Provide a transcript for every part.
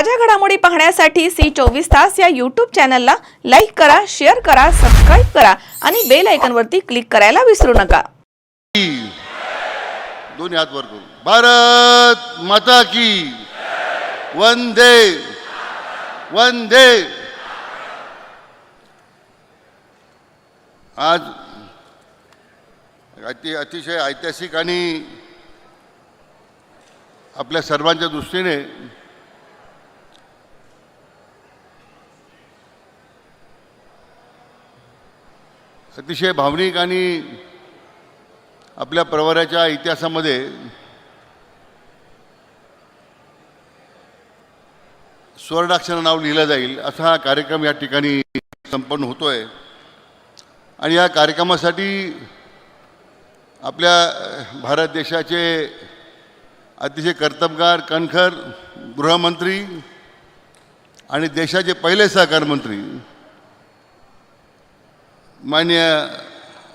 ताज्या घडामोडी पाहण्यासाठी सी चोवीस तास या यूट्यूब चॅनलला लाईक करा शेअर करा सबस्क्राईब करा आणि बेल आयकॉनवरती क्लिक करायला विसरू नका. दोन्ही हात वर करून भारत माता की वंदे. वंदे. आज अति अतिशय ऐतिहासिक आणि आपल्या सर्वांच्या दृष्टीने अतिशय भावनिक आणि आपल्या प्रवाराच्या इतिहासामध्ये स्वर्णाक्षर नाव लिहिलं जाईल असा हा कार्यक्रम या ठिकाणी संपन्न होतो आहे आणि या कार्यक्रमासाठी आपल्या भारत देशाचे अतिशय कर्तबगार कणखर गृहमंत्री आणि देशाचे पहिले सहकार मंत्री मान्य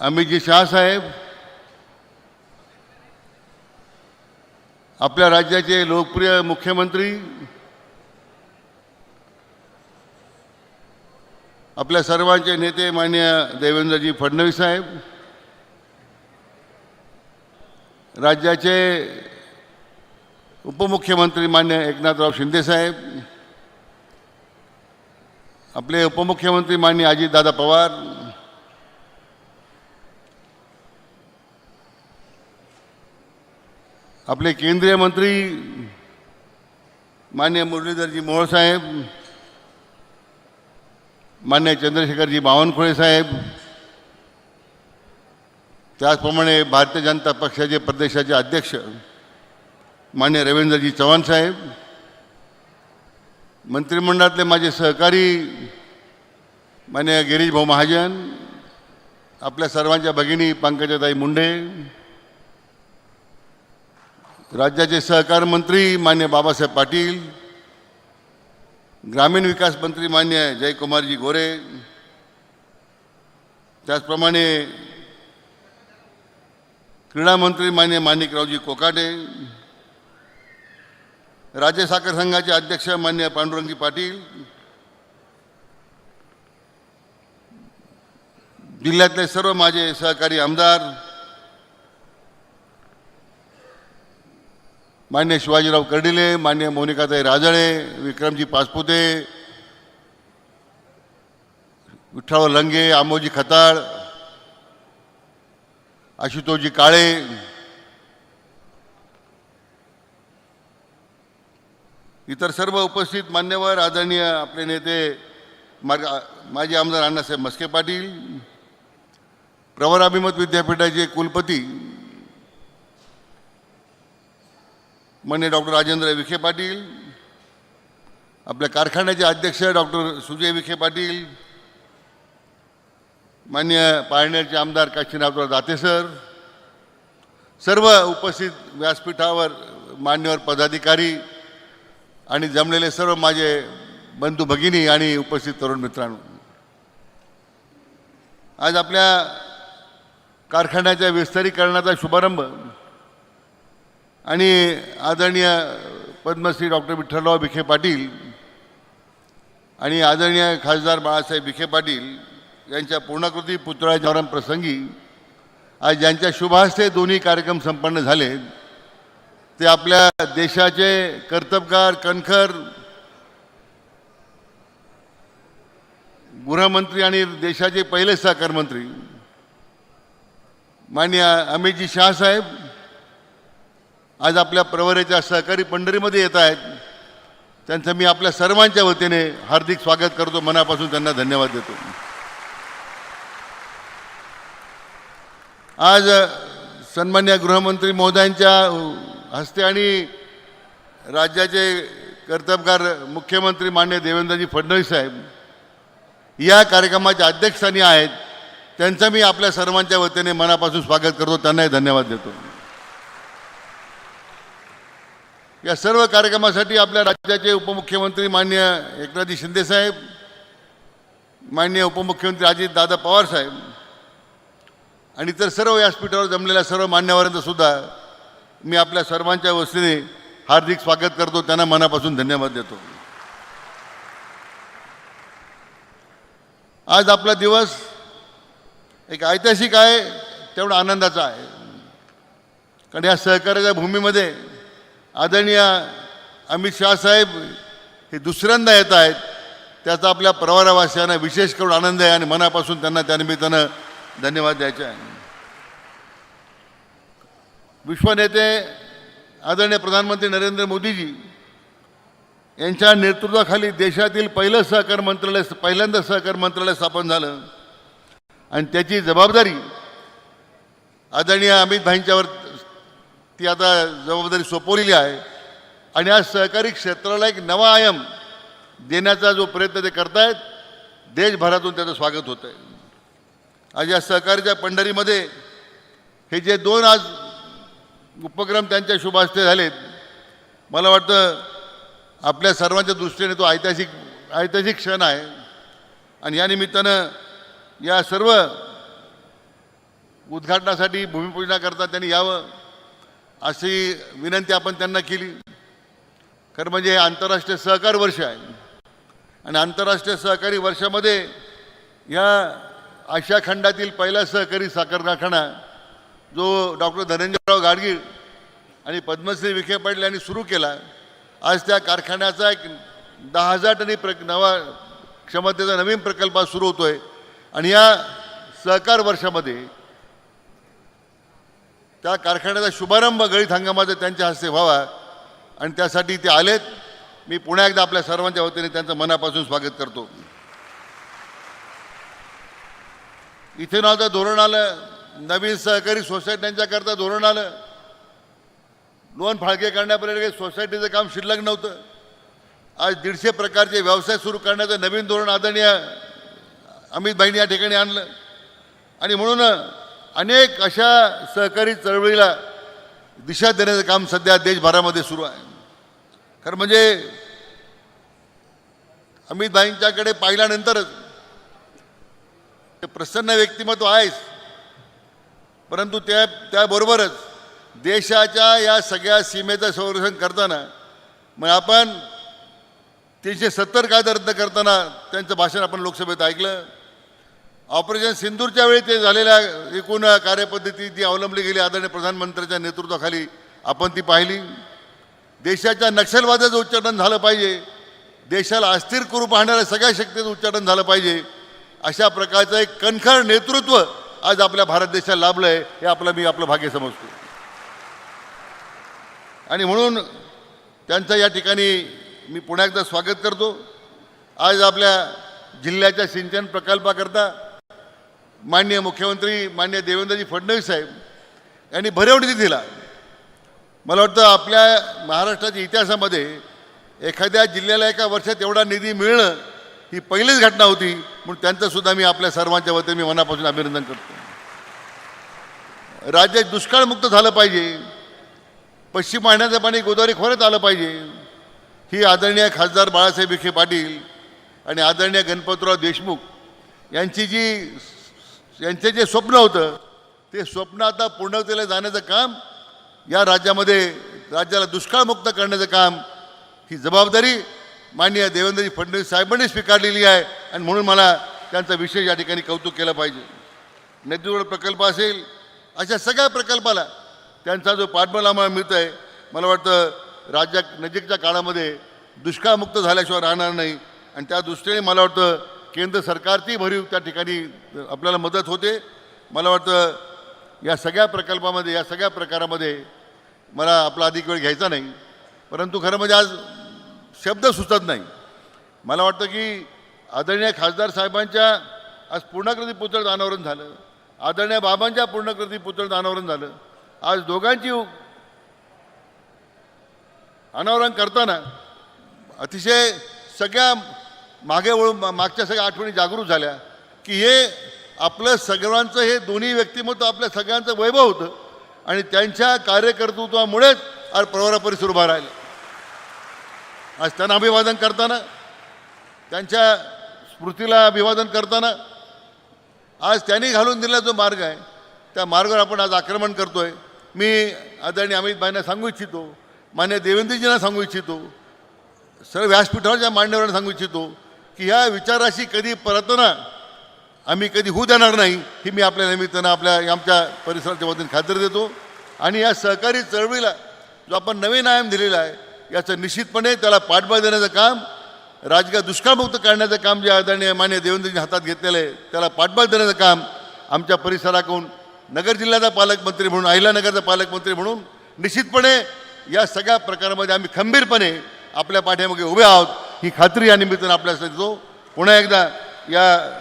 अमितजी साहेब आपल्या राज्याचे लोकप्रिय मुख्यमंत्री आपल्या सर्वांचे नेते मान्य देवेंद्रजी फडणवीस साहेब राज्याचे उपमुख्यमंत्री मान्य एकनाथराव शिंदेसाहेब आपले उपमुख्यमंत्री मान्य अजितदादा पवार आपले केंद्रीय मंत्री मान्य मुरलीधरजी मोहोळ साहेब मान्य चंद्रशेखरजी बावनकुळे साहेब त्याचप्रमाणे भारतीय जनता पक्षाचे प्रदेशाचे अध्यक्ष मान्य रवींद्रजी चव्हाण साहेब मंत्रिमंडळातले माझे सहकारी मान्य गिरीश भाऊ महाजन आपल्या सर्वांच्या भगिनी पंकजाताई मुंडे राज्याचे सहकार मंत्री मान्य बाबासाहेब पाटील ग्रामीण विकास मंत्री मान्य जयकुमारजी गोरे त्याचप्रमाणे क्रीडा मंत्री मान्य माणिकरावजी कोकाटे राज्य साखर संघाचे अध्यक्ष मान्य पांडुरंगी पाटील जिल्ह्यातले सर्व माझे सहकारी आमदार मान्य शिवाजीराव कर्डिले मान्य मोनिकाताई राजळे विक्रमजी पासपुते विठ्ठलराव लंगे आमोजी खताळ आशुतोषजी काळे इतर सर्व उपस्थित मान्यवर आदरणीय आपले नेते मार्ग माजी आमदार अण्णासाहेब मस्के पाटील प्रवर अभिमत विद्यापीठाचे कुलपती मान्य डॉक्टर राजेंद्र विखे पाटील आपल्या कारखान्याचे अध्यक्ष डॉक्टर सुजय विखे पाटील मान्य पाळण्याचे आमदार काशीनाथराव दाते सर सर्व उपस्थित व्यासपीठावर मान्यवर पदाधिकारी आणि जमलेले सर्व माझे बंधू भगिनी आणि उपस्थित तरुण मित्रांनो. आज आपल्या कारखान्याच्या विस्तारीकरणाचा शुभारंभ आणि आदरणीय पद्मश्री डॉक्टर विठ्ठलराव विखे पाटील आणि आदरणीय खासदार बाळासाहेब विखे पाटील यांच्या पूर्णाकृती पुतळा प्रसंगी आज ज्यांच्या शुभहस्ते दोन्ही कार्यक्रम संपन्न झाले ते आपल्या देशाचे कर्तबगार कणखर गृहमंत्री आणि देशाचे पहिले सहकारमंत्री मान्य अमितजी शाहसाहेब आज आपल्या प्रवरेच्या सहकारी पंढरीमध्ये येत आहेत. त्यांचं मी आपल्या सर्वांच्या वतीने हार्दिक स्वागत करतो. मनापासून त्यांना धन्यवाद देतो. आज सन्मान्य गृहमंत्री महोदयांच्या हस्ते आणि राज्याचे कर्तबगार मुख्यमंत्री मान्य देवेंद्रजी फडणवीस साहेब या कार्यक्रमाच्या अध्यक्षस्थानी आहेत. त्यांचं मी आपल्या सर्वांच्या वतीने मनापासून स्वागत करतो. त्यांनाही धन्यवाद देतो. या सर्व कार्यक्रमासाठी आपल्या राज्याचे उपमुख्यमंत्री मान्य एकनाथजी शिंदेसाहेब मान्य उपमुख्यमंत्री अजित दादा पवार साहेब आणि इतर सर्व व्यासपीठावर जमलेल्या सर्व मान्यवरांचं सुद्धा मी आपल्या सर्वांच्या वस्तीने हार्दिक स्वागत करतो. त्यांना मनापासून धन्यवाद देतो. आज आपला दिवस एक ऐतिहासिक आहे तेवढा आनंदाचा आहे. कारण या सहकार्याच्या भूमीमध्ये आदरणीय अमित शाह साहेब हे दुसऱ्यांदा येत आहेत. त्याचा आपल्या परवारावासियांना विशेष करून आनंद आहे आणि मनापासून त्यांना त्यानिमित्तानं धन्यवाद द्यायचे आहे. विश्वनेते आदरणीय प्रधानमंत्री नरेंद्र मोदीजी यांच्या नेतृत्वाखाली देशातील पहिलं सहकार मंत्रालय पहिल्यांदा सहकार मंत्रालय स्थापन झालं. आणि त्याची जबाबदारी आदरणीय अमित भाईंच्यावर ती आता जबाबदारी सोपवलेली आहे. आणि आज सहकारी क्षेत्राला एक नवा आयाम देण्याचा जो प्रयत्न ते करतायत देशभरातून त्याचं स्वागत होतं आहे आज या सहकारीच्या पंढरीमध्ये हे जे दोन आज उपक्रम त्यांच्या शुभ हस्ते झालेत मला वाटतं आपल्या सर्वांच्या दृष्टीने तो ऐतिहासिक ऐतिहासिक क्षण आहे. आणि या निमित्तानं या सर्व उद्घाटनासाठी भूमिपूजनाकरता त्यांनी यावं. अशी विनंती आपण त्यांना केली. खरं म्हणजे हे आंतरराष्ट्रीय सहकार वर्ष आहे. आणि आंतरराष्ट्रीय सहकारी वर्षामध्ये या आशिया खंडातील पहिला सहकारी साखर कारखाना जो डॉक्टर धनंजयराव गाडगीळ आणि पद्मश्री विखे पाटील यांनी सुरू केला आज त्या कारखान्याचा एक दहा हजार टनी प्र नवा क्षमतेचा नवीन प्रकल्प सुरू होतो आहे आणि या सहकार वर्षामध्ये त्या कारखान्याचा शुभारंभ गळीत हंगामाचा त्यांच्या हस्ते व्हावा. आणि त्यासाठी ते आलेत. मी पुन्हा एकदा आपल्या सर्वांच्या वतीने त्यांचं मनापासून स्वागत करतो. इथेनॉलचं धोरण आलं. नवीन सहकारी सोसायट्यांच्याकरता धोरण आलं. लोन फाळके करण्यापर्यंत काही सोसायटीचं काम शिल्लक नव्हतं. आज दीडशे प्रकारचे व्यवसाय सुरू करण्याचं नवीन धोरण आदरणीय अमित भाईंनी या ठिकाणी आणलं. आणि म्हणून अनेक अशा सहकारी चळवळीला दिशा देण्याचं काम सध्या देशभरामध्ये सुरू आहे. खरं म्हणजे अमित भाईंच्याकडे पाहिल्यानंतरच ते प्रसन्न व्यक्तिमत्व आहेच. परंतु त्या त्याबरोबरच देशाच्या या सगळ्या सीमेचं संरक्षण करताना मग आपण तीनशे सत्तर कायदा रद्द करताना त्यांचं भाषण आपण लोकसभेत ऐकलं. ऑपरेशन सिंदूरच्या वेळी ते झालेल्या एकूण कार्यपद्धती जी अवलंबली गेली आदरणीय प्रधानमंत्र्यांच्या नेतृत्वाखाली आपण ती पाहिली. देशाच्या नक्षलवादाचं उच्चाटन झालं पाहिजे. देशाला अस्थिर करू पाहणाऱ्या सगळ्या शक्तीचं उच्चाटन झालं पाहिजे. अशा प्रकारचं एक कणखर नेतृत्व आज आपल्या भारत देशाला लाभलं आहे हे आपलं मी आपलं भाग्य समजतो. आणि म्हणून त्यांचं या ठिकाणी मी पुन्हा एकदा स्वागत करतो. आज आपल्या जिल्ह्याच्या सिंचन प्रकल्पाकरता माननीय मुख्यमंत्री माननीय देवेंद्रजी फडणवीस साहेब यांनी भरेव निधी दिला. मला वाटतं आपल्या महाराष्ट्राच्या इतिहासामध्ये एखाद्या जिल्ह्याला एका वर्षात एवढा निधी मिळणं ही पहिलीच घटना होती म्हणून त्यांचंसुद्धा मी आपल्या सर्वांच्या वतीने मी मनापासून अभिनंदन करतो. राज्य दुष्काळमुक्त झालं पाहिजे. पश्चिम वाहिन्याचं पाणी गोदावरी खोऱ्यात आलं पाहिजे. ही आदरणीय खासदार बाळासाहेब विखे पाटील आणि आदरणीय गणपतराव देशमुख यांची जी यांचे जे स्वप्न होतं ते स्वप्न आता पूर्णतेला जाण्याचं काम या राज्यामध्ये राज्याला दुष्काळमुक्त करण्याचं काम ही जबाबदारी माननीय देवेंद्रजी फडणवीस साहेबांनी स्वीकारलेली आहे आणि म्हणून मला त्यांचं विशेष या ठिकाणी कौतुक केलं पाहिजे. नदीजोड प्रकल्प असेल अशा सगळ्या प्रकल्पाला त्यांचा जो पाठबळ आम्हाला मिळतं आहे मला वाटतं राज्यात नजीकच्या काळामध्ये दुष्काळमुक्त झाल्याशिवाय राहणार नाही. आणि त्या दृष्टीने मला वाटतं केंद्र सरकारची भरीव त्या ठिकाणी आपल्याला मदत होते. मला वाटतं या सगळ्या प्रकल्पामध्ये या सगळ्या प्रकारामध्ये मला आपला अधिक वेळ घ्यायचा नाही. परंतु खरं म्हणजे आज शब्द सुचत नाही. मला वाटतं की आदरणीय खासदार साहेबांच्या आज पूर्णाकृती पुतळ अनावरण झालं. आदरणीय बाबांच्या पूर्णकृती पुतळ अनावरण झालं. आज दोघांची अनावरण करताना अतिशय सगळ्या मागे वळून मागच्या सगळ्या आठवणी जागृत झाल्या की हे आपलं सगळ्यांचं हे दोन्ही व्यक्तिमत्व आपल्या सगळ्यांचं वैभव होतं आणि त्यांच्या कार्यकर्तृत्वामुळेच आज प्रवरा परिसर उभा राहिला. आज त्यांना अभिवादन करताना त्यांच्या स्मृतीला अभिवादन करताना आज त्यांनी घालून दिलेला जो मार्ग आहे त्या मार्गावर आपण आज आक्रमण करतोय. मी आदरणीय अमित भाईंना सांगू इच्छितो मान्य देवेंद्रजींना सांगू इच्छितो सर्व व्यासपीठावरच्या मान्यवरांना सांगू इच्छितो की ह्या विचाराशी कधी परतना आम्ही कधी होऊ देणार नाही ही मी आपल्या निमित्तानं आपल्या आमच्या परिसराच्या वतीने खात्री देतो. आणि या सहकारी चळवळीला जो आपण नवीन आयाम दिलेला आहे याचं निश्चितपणे त्याला पाठबळ देण्याचं काम राजकीय दुष्काळमुक्त काढण्याचं काम जे आदरणीय मान्य देवेंद्रजी हातात घेतलेलं आहे त्याला पाठबळ देण्याचं काम आमच्या परिसराकडून नगर जिल्ह्याचा पालकमंत्री म्हणून अहिलानगरचा पालकमंत्री म्हणून निश्चितपणे या सगळ्या प्रकारामध्ये आम्ही खंबीरपणे आपल्या पाठीमागे उभे आहोत. ही खात्री या निमित्तानं आपल्या देतो. पुन्हा एकदा या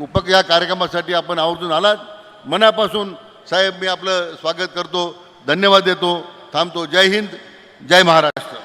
उपक या कार्यक्रमासाठी आपण आवर्जून आलात. मनापासून साहेब मी आपलं स्वागत करतो. धन्यवाद देतो. थांबतो. जय हिंद. जय महाराष्ट्र.